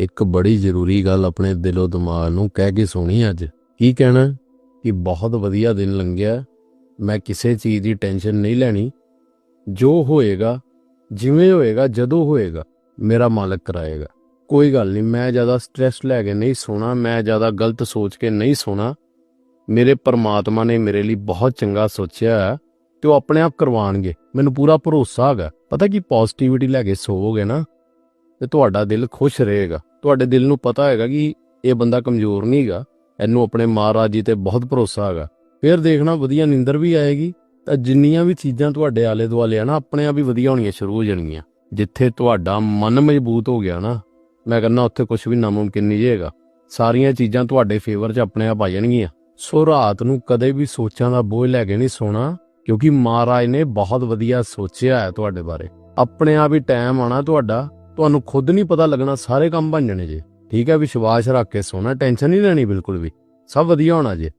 ਇੱਕ ਬੜੀ ਜ਼ਰੂਰੀ ਗੱਲ ਆਪਣੇ ਦਿਲੋਂ ਦਿਮਾਗ ਨੂੰ ਕਹਿ ਕੇ ਸੁਣੀ ਅੱਜ। ਕੀ ਕਹਿਣਾ? ਕਿ ਬਹੁਤ ਵਧੀਆ ਦਿਨ ਲੰਘਿਆ। ਮੈਂ ਕਿਸੇ ਚੀਜ਼ ਦੀ ਟੈਨਸ਼ਨ ਨਹੀਂ ਲੈਣੀ। ਜੋ ਹੋਏਗਾ, ਜਿਵੇਂ ਹੋਏਗਾ, ਜਦੋਂ ਹੋਏਗਾ, ਮੇਰਾ ਮਾਲਕ ਕਰਾਏਗਾ। ਕੋਈ ਗੱਲ ਨਹੀਂ, ਮੈਂ ਜ਼ਿਆਦਾ ਸਟ੍ਰੈਸ ਲੈ ਕੇ ਨਹੀਂ ਸੋਣਾ, ਮੈਂ ਜ਼ਿਆਦਾ ਗਲਤ ਸੋਚ ਕੇ ਨਹੀਂ ਸੋਣਾ। ਮੇਰੇ ਪਰਮਾਤਮਾ ਨੇ ਮੇਰੇ ਲਈ ਬਹੁਤ ਚੰਗਾ ਸੋਚਿਆ ਹੈ ਤੇ ਉਹ ਆਪਣੇ ਆਪ ਕਰਵਾਣਗੇ ਮੈਨੂੰ ਪੂਰਾ ਭਰੋਸਾ ਹੈਗਾ। ਪਤਾ ਕੀ ਪੋਜ਼ਿਟਿਵਿਟੀ ਲੈ ਕੇ ਸੋਵੋਗੇ ਨਾ, ਤੇ ਤੁਹਾਡਾ ਦਿਲ ਖੁਸ਼ ਰਹੇਗਾ। ਤੁਹਾਡੇ ਦਿਲ ਨੂੰ ਪਤਾ ਹੈਗਾ ਕਿ ਇਹ ਬੰਦਾ ਕਮਜ਼ੋਰ ਨਹੀਂ ਹੈਗਾ। ਇਹਨੂੰ ਆਪਣੇ ਮਹਾਰਾਜ ਜੀ ਤੇ ਬਹੁਤ ਭਰੋਸਾ ਹੈਗਾ। ਫਿਰ ਦੇਖਣਾ ਵਧੀਆ ਨਿੰਦਰ ਵੀ ਆਏਗੀ, ਤਾਂ ਜਿੰਨੀਆਂ ਵੀ ਚੀਜ਼ਾਂ ਤੁਹਾਡੇ ਆਲੇ ਦੁਆਲੇ ਆ ਨਾ ਆਪਣੇ ਆਪ ਹੀ ਵਧੀਆ ਹੋਣੀਆਂ ਸ਼ੁਰੂ ਹੋ ਜਾਣਗੀਆਂ। ਜਿੱਥੇ ਤੁਹਾਡਾ ਮਨ ਮਜ਼ਬੂਤ ਹੋ ਗਿਆ ਨਾ, ਮੈਂ ਕਹਿੰਦਾ ਉੱਥੇ ਕੁਝ ਵੀ ਨਾਮੁਮਕਿਨ ਨਹੀਂ ਜੇਗਾ ਸਾਰੀਆਂ ਚੀਜ਼ਾਂ ਤੁਹਾਡੇ ਫੇਵਰ 'ਚ ਆਪਣੇ ਆਪ ਆ ਜਾਣਗੀਆਂ। ਸੋ ਰਾਤ ਨੂੰ ਕਦੇ ਵੀ ਸੋਚਾਂ ਦਾ ਬੋਝ ਲੈ ਕੇ ਨਹੀਂ ਸੋਣਾ, ਕਿਉਂਕਿ ਮਹਾਰਾਜ ਨੇ ਬਹੁਤ ਵਧੀਆ ਸੋਚਿਆ ਹੈ ਤੁਹਾਡੇ ਬਾਰੇ। ਆਪਣੇ ਆਪ ਹੀ ਟਾਈਮ ਆਣਾ ਤੁਹਾਡਾ ਤੁਹਾਨੂੰ ਖੁਦ ਨਹੀਂ ਪਤਾ ਲੱਗਣਾ, ਸਾਰੇ ਕੰਮ ਬਣ ਜਾਣੇ ਜੇ। ਠੀਕ ਹੈ ਵਿਸ਼ਵਾਸ ਰੱਖ ਕੇ ਸੋਣਾ ਟੈਨਸ਼ਨ ਨਹੀਂ ਲੈਣੀ ਬਿਲਕੁਲ ਵੀ। ਸਭ ਵਧੀਆ ਹੋਣਾ ਜੇ।